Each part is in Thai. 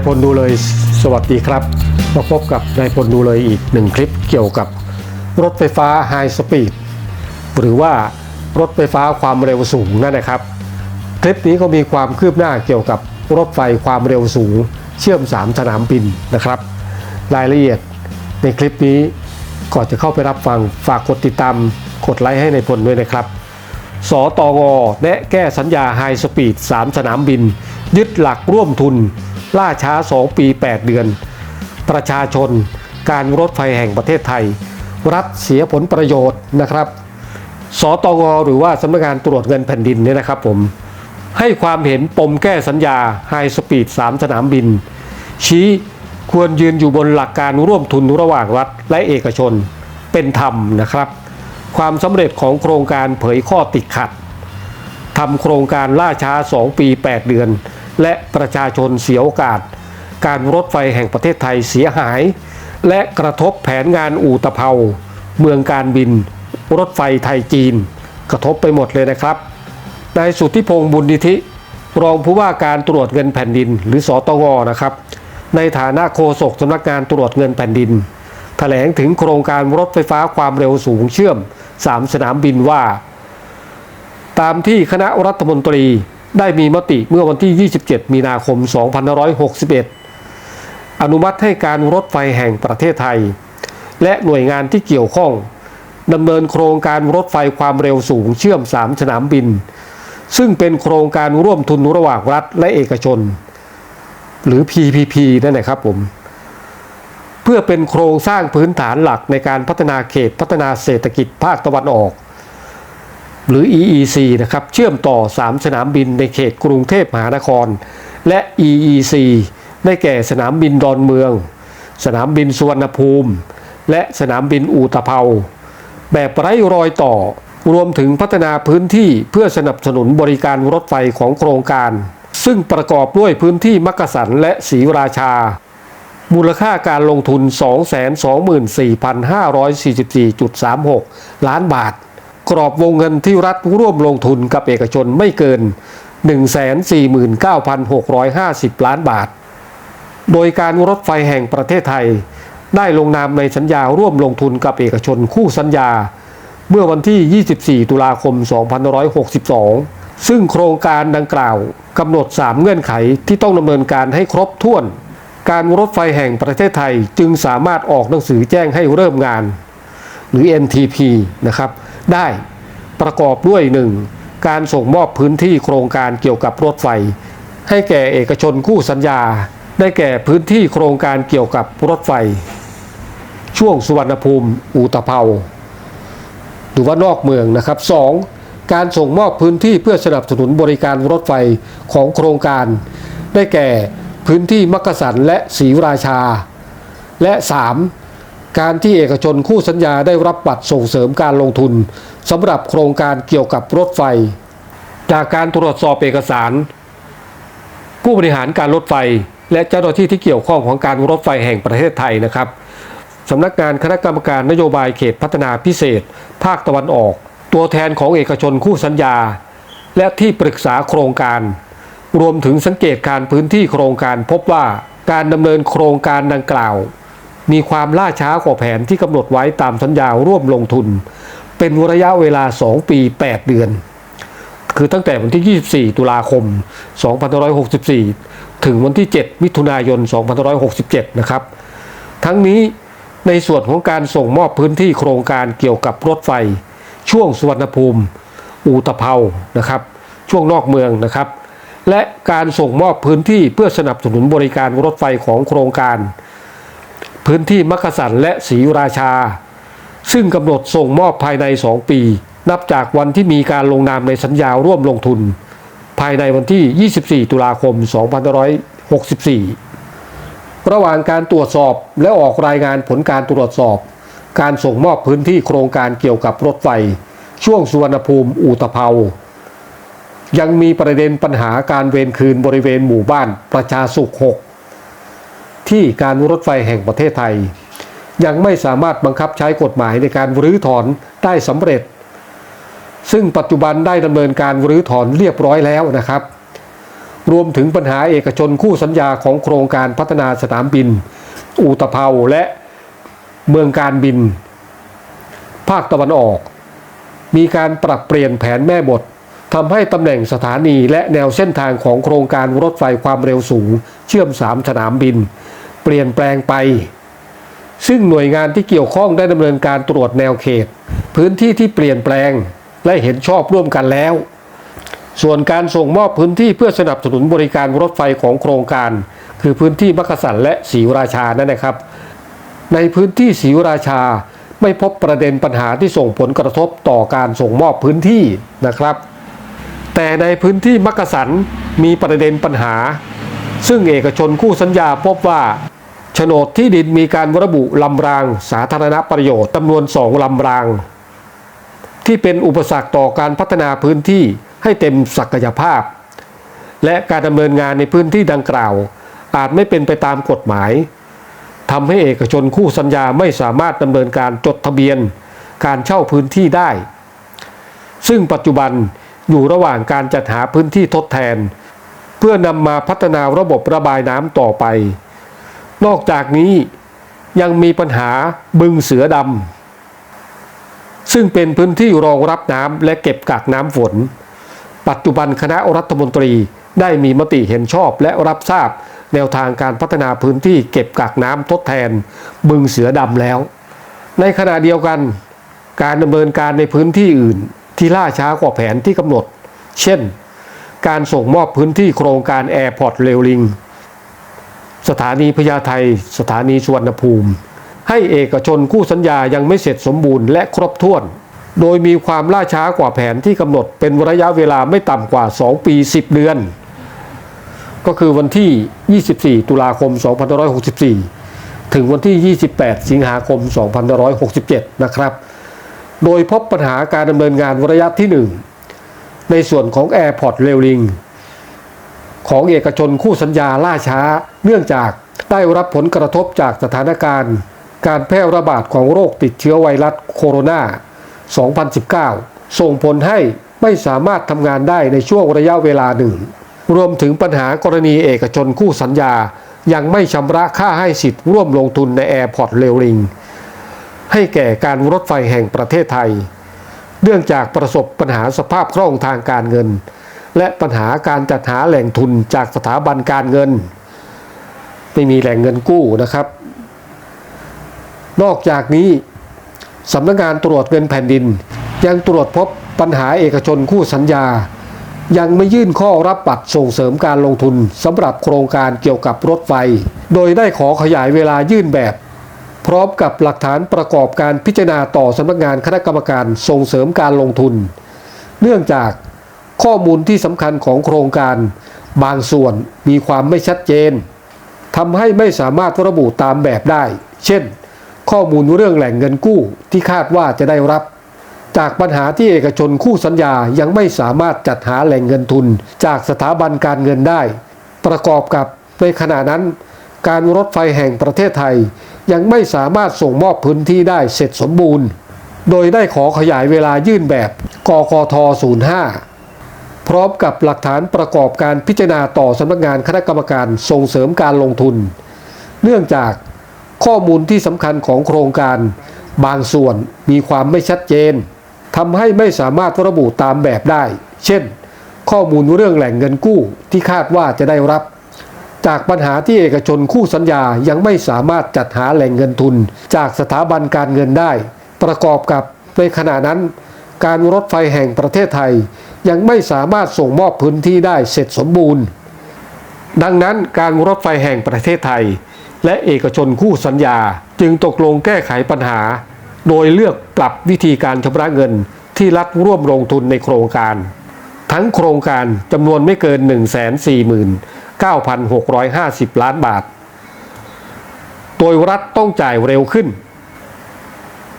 นายพลดูเลยสวัสดีครับ มาพบกับนายพลดูเลยอีกหนึ่งคลิปเกี่ยวกับรถไฟฟ้าไฮสปีดหรือว่ารถไฟฟ้าความเร็วสูงนั่นนะครับ คลิปนี้ก็มีความคืบหน้าเกี่ยวกับรถไฟความเร็วสูง เชื่อม 3 สนามบินนะครับ รายละเอียดในคลิปนี้ก่อนจะเข้าไปรับฟังฝากกดติดตามกดไลค์ให้ในายพลด้วยนะครับสตงแนะแก้สัญญาไฮสปีด 3 สนามบิน ยึดหลักร่วมทุน ล่าช้า 2 ปี 8 เดือน ประชาชน การรถไฟแห่งประเทศไทย รัฐเสียผลประโยชน์นะครับ สตงหรือว่าสำนักงานตรวจเงินแผ่นดินเนี่ยนะครับผมให้ความเห็นปมแก้สัญญาไฮสปีด3สนามบิน ชี้ควรยืนอยู่บนหลักการร่วมทุนระหว่างรัฐและเอกชนเป็นธรรมนะครับ ความสำเร็จของโครงการเผยข้อติดขัดทำโครงการล่าช้า 2 ปี 8 เดือน และประชาชนเสียโอกาส การรถไฟแห่งประเทศไทยเสียหาย และกระทบแผนงานอู่ตะเภา เมืองการบิน รถไฟไทยจีน กระทบไปหมดเลยนะครับนายสุทธิพงศ์บุญนิธิรองผู้ว่าการตรวจเงินแผ่นดิน หรือสอตงนะครับ ในฐานะโฆษกสำนักงานตรวจเงินแผ่นดินแถลงถึงโครงการรถไฟฟ้าความเร็วสูงเชื่อม 3 สนามบินว่า ตามที่คณะรัฐมนตรี ได้มีมติเมื่อวันที่ 27 มีนาคม 2561 อนุมัติให้การรถไฟแห่งประเทศไทย และหน่วยงานที่เกี่ยวข้องดำเนินโครงการรถไฟความเร็วสูงเชื่อม 3 สนามบิน ซึ่งเป็นโครงการร่วมทุนระหว่างรัฐและเอกชน หรือ PPP นั่นแหละครับผม เพื่อเป็นโครงสร้างพื้นฐานหลักในการพัฒนาเขตพัฒนาเศรษฐกิจภาคตะวันออก หรือ EEC นะครับ เชื่อมต่อ 3 สนามบินในเขตกรุงเทพมหานคร และ EEC ได้แก่สนามบินดอนเมือง สนามบินสุวรรณภูมิ และสนามบินอูตะเภา แบบไร้รอยต่อรวมถึงพัฒนาพื้นที่เพื่อสนับสนุนบริการรถไฟของโครงการ ซึ่งประกอบด้วยพื้นที่มักกะสันและศรีราชา มูลค่าการลงทุน 224,544.36 ล้านบาท กรอบวงเงินที่รัฐร่วมลงทุนกับเอกชนไม่เกิน 149,650 ล้านบาท โดยการรถไฟแห่งประเทศไทย ได้ลงนามในสัญญาร่วมลงทุนกับเอกชนคู่สัญญา เมื่อวันที่ 24 ตุลาคม 2562 ซึ่งโครงการดังกล่าวกำหนด 3 เงื่อนไขที่ต้องดำเนินการให้ครบถ้วน การรถไฟแห่งประเทศไทยจึงสามารถออกหนังสือแจ้งให้เริ่มงานหรือ NTP นะครับ ได้ ประกอบด้วย 1. การส่งมอบพื้นที่โครงการเกี่ยวกับรถไฟ ให้แก่เอกชนคู่สัญญา ได้แก่พื้นที่โครงการเกี่ยวกับรถไฟ ช่วงสุวรรณภูมิอูตภาหรือว่านอกเมืองนะครับ 2. การส่งมอบพื้นที่เพื่อสนับสนุนบริการรถไฟของโครงการ ได้แก่พื้นที่มักกะสันและศรีราชา และ 3. การที่เอกชนคู่สัญญาได้รับบัตรส่งเสริมการลงทุนสำหรับโครงการเกี่ยวกับรถไฟ จากการตรวจสอบเอกสาร ผู้บริหารการรถไฟ และเจ้าหน้าที่ที่เกี่ยวข้องของการรถไฟแห่งประเทศไทยนะครับสำนักงานคณะกรรมการนโยบายเขตพัฒนาพิเศษ ภาคตะวันออก ตัวแทนของเอกชนคู่สัญญา และที่ปรึกษาโครงการ รวมถึงสังเกตการพื้นที่โครงการพบว่าการดำเนินโครงการดังกล่าว มีความล่าช้ากว่าแผนที่กำหนดไว้ตามสัญญาร่วมลงทุน เป็นระยะเวลา 2 ปี 8 เดือน คือตั้งแต่วันที่ 24 ตุลาคม 2564 ถึงวันที่ 7 มิถุนายน 2567 นะครับ ทั้งนี้ในส่วนของการส่งมอบพื้นที่โครงการเกี่ยวกับรถไฟ ช่วงสุวรรณภูมิ อูตะเภานะครับ ช่วงนอกเมืองนะครับ และการส่งมอบพื้นที่เพื่อสนับสนุนบริการรถไฟของโครงการ พื้นที่มักกะสันและศรีราชา ซึ่งกำหนดส่งมอบภายใน 2 ปี นับจากวันที่มีการลงนามในสัญญาร่วมลงทุน ภายในวันที่ 24 ตุลาคม 2564 ระหว่างการตรวจสอบและออกรายงานผลการตรวจสอบ การส่งมอบพื้นที่โครงการเกี่ยวกับรถไฟ ช่วงสุวรรณภูมิอูตะเภายังมีประเด็นปัญหาการเวรคืนบริเวณหมู่บ้านประชาสุข 6 ที่การรถไฟแห่งประเทศไทย ยังไม่สามารถบังคับใช้กฎหมายในการรื้อถอนได้สำเร็จ ซึ่งปัจจุบันได้ดำเนินการรื้อถอนเรียบร้อยแล้วนะครับ รวมถึงปัญหาเอกชนคู่สัญญาของโครงการพัฒนาสนามบิน อูตะเภาและเมืองการบิน ภาคตะวันออก มีการปรับเปลี่ยนแผนแม่บททำให้ตำแหน่งสถานีและแนวเส้นทางของโครงการรถไฟความเร็วสูง เชื่อมสามสนามบิน เปลี่ยนแปลงไป ซึ่งหน่วยงานที่เกี่ยวข้องได้ดำเนินการตรวจแนวเขต พื้นที่ที่เปลี่ยนแปลงและเห็นชอบร่วมกันแล้ว ส่วนการส่งมอบพื้นที่เพื่อสนับสนุนบริการรถไฟของโครงการ คือพื้นที่มักกะสันและศรีราชานั่นนะครับ ในพื้นที่ศรีราชาไม่พบประเด็นปัญหาที่ส่งผลกระทบต่อการส่งมอบพื้นที่นะครับ แต่ในพื้นที่มักกะสันมีประเด็นปัญหา ซึ่งเอกชนคู่สัญญาพบว่าโฉนดที่ดินมีการระบุลำรางสาธารณประโยชน์จำนวนสองลำราง ที่เป็นอุปสรรคต่อการพัฒนาพื้นที่ให้เต็มศักยภาพ และการดำเนินงานในพื้นที่ดังกล่าว อาจไม่เป็นไปตามกฎหมายทำให้เอกชนคู่สัญญาไม่สามารถดำเนินการจดทะเบียนการเช่าพื้นที่ได้ ซึ่งปัจจุบันอยู่ระหว่างการจัดหาพื้นที่ทดแทน เพื่อนำมาพัฒนาระบบระบายน้ำต่อไป นอกจากนี้ยังมีปัญหาบึงเสือดำซึ่งเป็นพื้นที่รองรับน้ำและเก็บกักน้ำฝน ปัจจุบันคณะรัฐมนตรีได้มีมติเห็นชอบและรับทราบแนวทางการพัฒนาพื้นที่เก็บกักน้ำทดแทน บึงเสือดำแล้ว ในขณะเดียวกัน การดำเนินการในพื้นที่อื่นที่ล่าช้ากว่าแผนที่กำหนด เช่น การส่งมอบพื้นที่โครงการแอร์พอร์ตเรลลิงสถานีพญาไทสถานีสวนภูมิ ให้เอกชนคู่สัญญายังไม่เสร็จสมบูรณ์และครบถ้วน โดยมีความล่าช้ากว่าแผนที่กำหนดเป็นระยะเวลาไม่ต่ำกว่า 2 ปี 10 เดือน ก็คือวันที่ 24 ตุลาคม 2564 ถึงวันที่ 28 สิงหาคม 2567 นะครับ โดยพบปัญหาการดำเนินงานระยะที่ 1 ในส่วนของ Airport r a i l i n g ของเอกชนคู่สัญญาล่าช้า เนื่องจากได้รับผลกระทบจากสถานการณ์ การแพร่ระบาดของโรคติดเชื้อไวรัสโคโรนา 2019 ส่งผลให้ไม่สามารถทำงานได้ในช่วงระยะเวลาหนึ่ง รวมถึงปัญหากรณีเอกชนคู่สัญญา ยังไม่ชำระค่าให้สิทธิ์ร่วมลงทุนใน Airport r a i l i n g ให้แก่การรถไฟแห่งประเทศไทย เนื่องจากประสบปัญหาสภาพคล่องทางการเงิน และปัญหาการจัดหาแหล่งทุนจากสถาบันการเงิน ไม่มีแหล่งเงินกู้นะครับ นอกจากนี้สำนักงานตรวจเงินแผ่นดิน ยังตรวจพบปัญหาเอกชนคู่สัญญา ยังไม่ยื่นข้อรับบัตรส่งเสริมการลงทุนสำหรับโครงการเกี่ยวกับรถไฟ โดยได้ขอขยายเวลายื่นแบบ พร้อมกับหลักฐานประกอบการพิจารณาต่อสำนักงานคณะกรรมการส่งเสริมการลงทุน เนื่องจากข้อมูลที่สำคัญของโครงการบางส่วนมีความไม่ชัดเจนทำให้ไม่สามารถระบุตามแบบได้ เช่น ข้อมูลเรื่องแหล่งเงินกู้ที่คาดว่าจะได้รับ จากปัญหาที่เอกชนคู่สัญญายังไม่สามารถจัดหาแหล่งเงินทุน จากสถาบันการเงินได้ ประกอบกับในขณะนั้น การรถไฟแห่งประเทศไทย ยังไม่สามารถส่งมอบพื้นที่ได้เสร็จสมบูรณ์ โดยได้ขอขยายเวลายื่นแบบกกท 05 พร้อมกับหลักฐานประกอบการพิจารณาต่อสำนักงานคณะกรรมการส่งเสริมการลงทุน เนื่องจากข้อมูลที่สำคัญของโครงการ บางส่วนมีความไม่ชัดเจนทำให้ไม่สามารถระบุตามแบบได้ เช่น ข้อมูลเรื่องแหล่งเงินกู้ที่คาดว่าจะได้รับ จากปัญหาที่เอกชนคู่สัญญายังไม่สามารถจัดหาแหล่งเงินทุน จากสถาบันการเงินได้ ประกอบกับในขณะนั้น การรถไฟแห่งประเทศไทย ยังไม่สามารถส่งมอบพื้นที่ได้เสร็จสมบูรณ์ ดังนั้นการรถไฟแห่งประเทศไทย และเอกชนคู่สัญญาจึงตกลงแก้ไขปัญหา โดยเลือกปรับวิธีการชำระเงินที่รัฐร่วมลงทุนในโครงการ ทั้งโครงการจำนวนไม่เกิน 9,650 ล้านบาท โดยรัฐต้องจ่ายเร็วขึ้น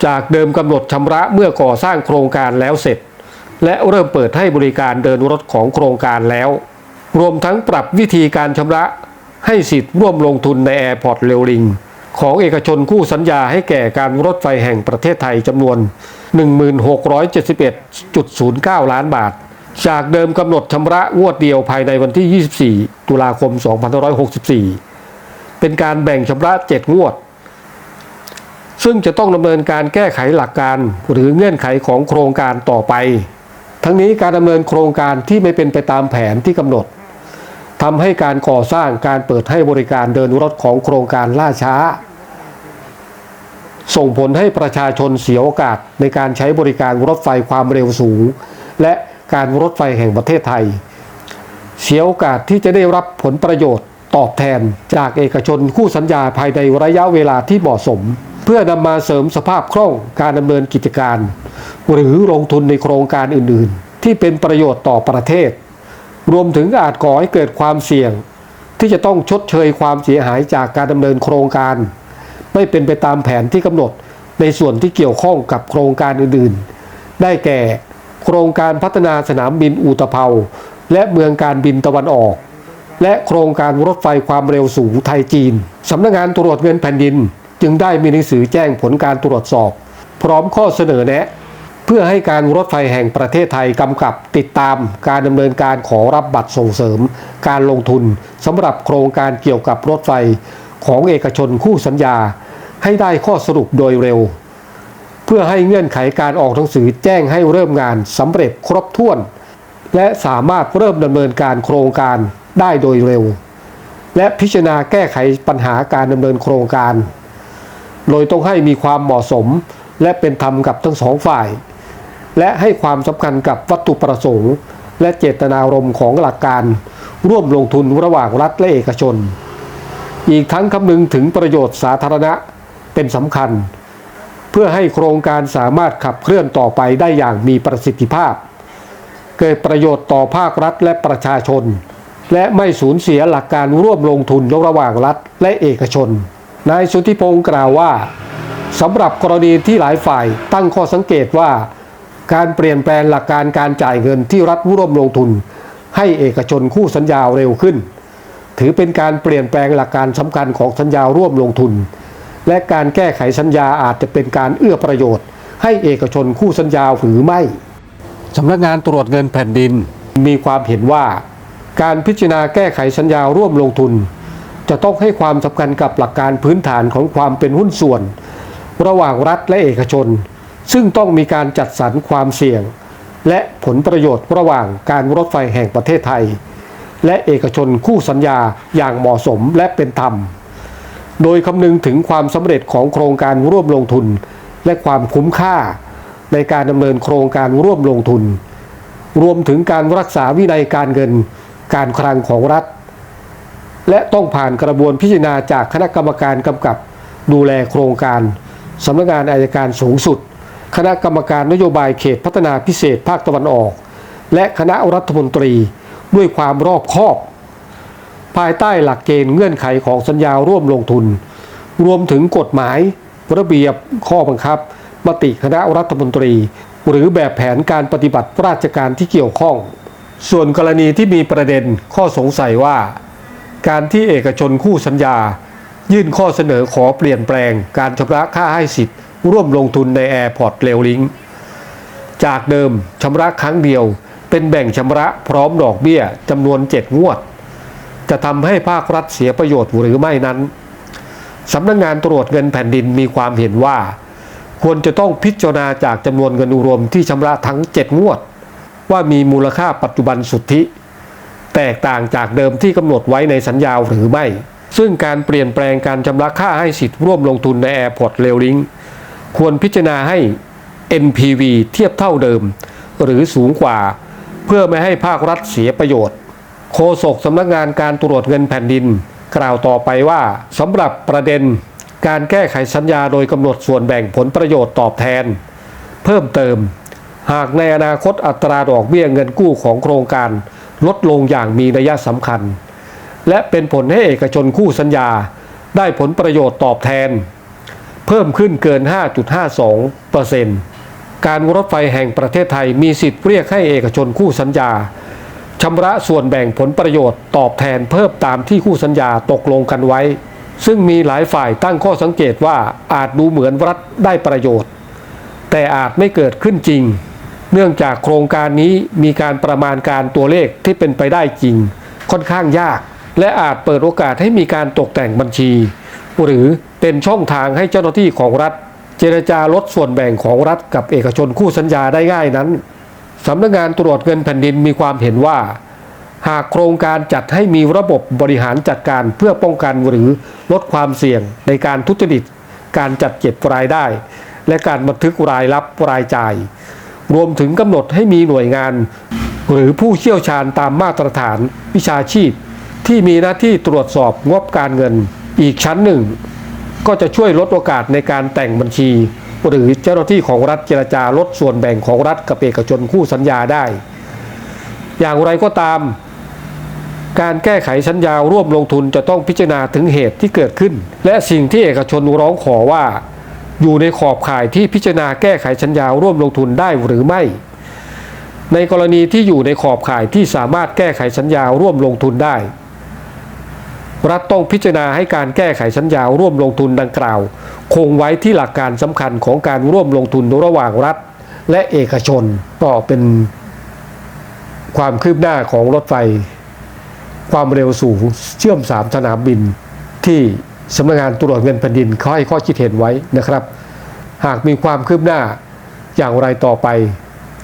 จากเดิมกำหนดชำระเมื่อก่อสร้างโครงการแล้วเสร็จ และเริ่มเปิดให้บริการเดินรถของโครงการแล้ว รวมทั้งปรับวิธีการชำระให้สิทธิ์ร่วมลงทุนใน Airport r a i l i n g ของเอกชนคู่สัญญาให้แก่การรถไฟแห่งประเทศไทยจำนวน 1671.09 ล้านบาท จากเดิมกำหนดชำระงวดเดียวภายในวันที่ 24 ตุลาคม 2564 เป็นการแบ่งชำระ 7 งวด ซึ่งจะต้องดำเนินการแก้ไขหลักการหรือเงื่อนไขของโครงการต่อไป ทั้งนี้การดำเนินโครงการที่ไม่เป็นไปตามแผนที่กำหนดทำให้การก่อสร้างการเปิดให้บริการเดินรถของโครงการล่าช้า ส่งผลให้ประชาชนเสียโอกาสในการใช้บริการรถไฟความเร็วสูง และ การรถไฟแห่งประเทศไทย เสียโอกาสที่จะได้รับผลประโยชน์ตอบแทนจากเอกชนคู่สัญญาภายในระยะเวลาที่เหมาะสม เพื่อนำมาเสริมสภาพคล่องการดำเนินกิจการ หรือลงทุนในโครงการอื่นๆ ที่เป็นประโยชน์ต่อประเทศ รวมถึงอาจก่อให้เกิดความเสี่ยง ที่จะต้องชดเชยความเสียหายจากการดำเนินโครงการ ไม่เป็นไปตามแผนที่กำหนดในส่วนที่เกี่ยวข้องกับโครงการอื่นๆ ได้แก่ โครงการพัฒนาสนามบินอูตเภาและเมืองการบินตะวันออก และโครงการรถไฟความเร็วสูงไทยจีน สำนักงานตรวจเงินแผ่นดิน จึงได้มีหนังสือแจ้งผลการตรวจสอบ พร้อมข้อเสนอแนะ เพื่อให้การรถไฟแห่งประเทศไทยกำกับติดตามการดำเนินการขอรับบัตรส่งเสริม การลงทุนสำหรับโครงการเกี่ยวกับรถไฟของเอกชนคู่สัญญา ให้ได้ข้อสรุปโดยเร็ว พื่อให้เงื่อนไขการออกหนังสือแจ้งให้เริ่มงานสำเร็จครบถ้วน และสามารถเริ่มดำเนินการโครงการได้โดยเร็ว และพิจารณาแก้ไขปัญหาการดำเนินโครงการ โดยต้องให้มีความเหมาะสมและเป็นธรรมกับทั้งสองฝ่าย และให้ความสำคัญกับวัตถุประสงค์ และเจตนารมณ์ของหลักการ ร่วมลงทุนระหว่างรัฐและเอกชน อีกทั้งคำนึงถึงประโยชน์สาธารณะเป็นสำคัญ เพื่อให้โครงการสามารถขับเคลื่อนต่อไปได้อย่างมีประสิทธิภาพ เกิดประโยชน์ต่อภาครัฐและประชาชน และไม่สูญเสียหลักการร่วมลงทุนระหว่างรัฐและเอกชน นายสุทธิพงศ์กล่าวว่าสำหรับกรณีที่หลายฝ่ายตั้งข้อสังเกตว่า การเปลี่ยนแปลงหลักการการจ่ายเงินที่รัฐร่วมลงทุน ให้เอกชนคู่สัญญาเร็วขึ้น ถือเป็นการเปลี่ยนแปลงหลักการสำคัญของสัญญาร่วมลงทุน และการแก้ไขสัญญาอาจจะเป็นการเอื้อประโยชน์ ให้เอกชนคู่สัญญาหรือไม่สำนักงานตรวจเงินแผ่นดิน มีความเห็นว่า การพิจารณาแก้ไขสัญญาร่วมลงทุน จะต้องให้ความสำคัญกับหลักการพื้นฐานของความเป็นหุ้นส่วน ระหว่างรัฐและเอกชน ซึ่งต้องมีการจัดสรรความเสี่ยง และผลประโยชน์ระหว่างการรถไฟแห่งประเทศไทย และเอกชนคู่สัญญาอย่างเหมาะสมและเป็นธรรม โดยคำนึงถึงความสำเร็จของโครงการร่วมลงทุน และความคุ้มค่าในการดำเนินโครงการร่วมลงทุน รวมถึงการรักษาวินัยการเงินการคลังของรัฐ และต้องผ่านกระบวนพิจารณาจากคณะกรรมการกำกับดูแลโครงการสำนักงานอายการสูงสุด คณะกรรมการนโยบายเขตพัฒนาพิเศษภาคตะวันออก และคณะรัฐมนตรีด้วยความรอบคอบ ภายใต้หลักเกณฑ์เงื่อนไขของสัญญาร่วมลงทุน รวมถึงกฎหมาย ระเบียบข้อบังคับ มติคณะรัฐมนตรี หรือแบบแผนการปฏิบัติราชการที่เกี่ยวข้อง ส่วนกรณีที่มีประเด็นข้อสงสัยว่า การที่เอกชนคู่สัญญา ยื่นข้อเสนอขอเปลี่ยนแปลง การชำระค่าให้สิทธิ์ ร่วมลงทุนใน Airport r a i l l i n k จากเดิมชำระครั้งเดียว เป็นแบ่งชำระพร้อมดอกเบี้ยจำนวน 7 งวด จะทำให้ภาครัฐเสียประโยชน์หรือไม่นั้นสำนักงงานตรวจเงินแผ่นดินมีความเห็นว่า ควรจะต้องพิจารณาจากจำนวนเงินรวมที่ชำระทั้ง 7 งวด ว่ามีมูลค่าปัจจุบันสุทธิ แตกต่างจากเดิมที่กำหนดไว้ในสัญญาหรือไม่ ซึ่งการเปลี่ยนแปลงการชำระค่าให้สิทธิ์ร่วมลงทุนใน Airport r a i l l i n k ควรพิจารณาให้ NPV เทียบเท่าเดิม หรือสูงกว่า เพื่อไม่ให้ภาครัฐเสียประโยชน์ โฆษกสำนักงานการตรวจเงินแผ่นดิน กล่าวต่อไปว่าสำหรับประเด็นการแก้ไขสัญญาโดยกำหนดส่วนแบ่งผลประโยชน์ตอบแทน เพิ่มเติม หากในอนาคตอัตราดอกเบี้ยเงินกู้ของโครงการลดลงอย่างมีนัยสำคัญ และเป็นผลให้เอกชนคู่สัญญาได้ผลประโยชน์ตอบแทน เพิ่มขึ้นเกิน 5.52%การรถไฟแห่งประเทศไทยมีสิทธิ์เรียกให้เอกชนคู่สัญญา ชำระส่วนแบ่งผลประโยชน์ตอบแทนเพิ่มตามที่คู่สัญญาตกลงกันไว้ ซึ่งมีหลายฝ่ายตั้งข้อสังเกตว่าอาจดูเหมือนรัฐได้ประโยชน์ แต่อาจไม่เกิดขึ้นจริง เนื่องจากโครงการนี้มีการประมาณการตัวเลขที่เป็นไปได้จริง ค่อนข้างยาก และอาจเปิดโอกาสให้มีการตกแต่งบัญชี หรือเป็นช่องทางให้เจ้าหน้าที่ของรัฐ เจรจาลดส่วนแบ่งของรัฐกับเอกชนคู่สัญญาได้ง่ายนั้น สำนักงานตรวจเงินแผ่นดินมีความเห็นว่า หากโครงการจัดให้มีระบบบริหารจัดการเพื่อป้องกันหรือลดความเสี่ยงในการทุจริต การจัดเก็บรายได้ และการบันทึกรายรับรายจ่าย รวมถึงกำหนดให้มีหน่วยงาน หรือผู้เชี่ยวชาญตามมาตรฐานวิชาชีพ ที่มีหน้าที่ตรวจสอบงบการเงิน อีกชั้นหนึ่ง ก็จะช่วยลดโอกาสในการแต่งบัญชี หรือเจ้าหน้าที่ของรัฐเจรจาลดส่วนแบ่งของรัฐกับเอกชนคู่สัญญาได้ อย่างไรก็ตาม การแก้ไขสัญญาร่วมลงทุนจะต้องพิจารณาถึงเหตุที่เกิดขึ้น และสิ่งที่เอกชนร้องขอว่า อยู่ในขอบข่ายที่พิจารณาแก้ไขสัญญาร่วมลงทุนได้หรือไม่ ในกรณีที่อยู่ในขอบข่ายที่สามารถแก้ไขสัญญาร่วมลงทุนได้ รัฐต้องพิจารณาให้การแก้ไขสัญญาร่วมลงทุนดังกล่าว คงไว้ที่หลักการสำคัญของการร่วมลงทุนระหว่างรัฐ และเอกชนก็เป็นความคืบหน้าของรถไฟ ความเร็วสูงเชื่อมสามสนามบิน ที่สำนักงานตรวจเงินแผ่นดินเขาให้ข้อคิดเห็นไว้นะครับ หากมีความคืบหน้าอย่างไรต่อไป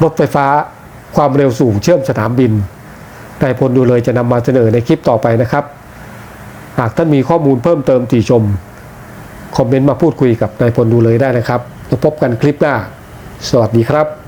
รถไฟฟ้าความเร็วสูงเชื่อมสนามบินนายพลดูเลยจะนำมาเสนอในคลิปต่อไปนะครับ หากท่านมีข้อมูลเพิ่มเติมติชม คอมเมนต์มาพูดคุยกับนายพลดูเลยได้นะครับแล้วพบกันคลิปหน้า สวัสดีครับ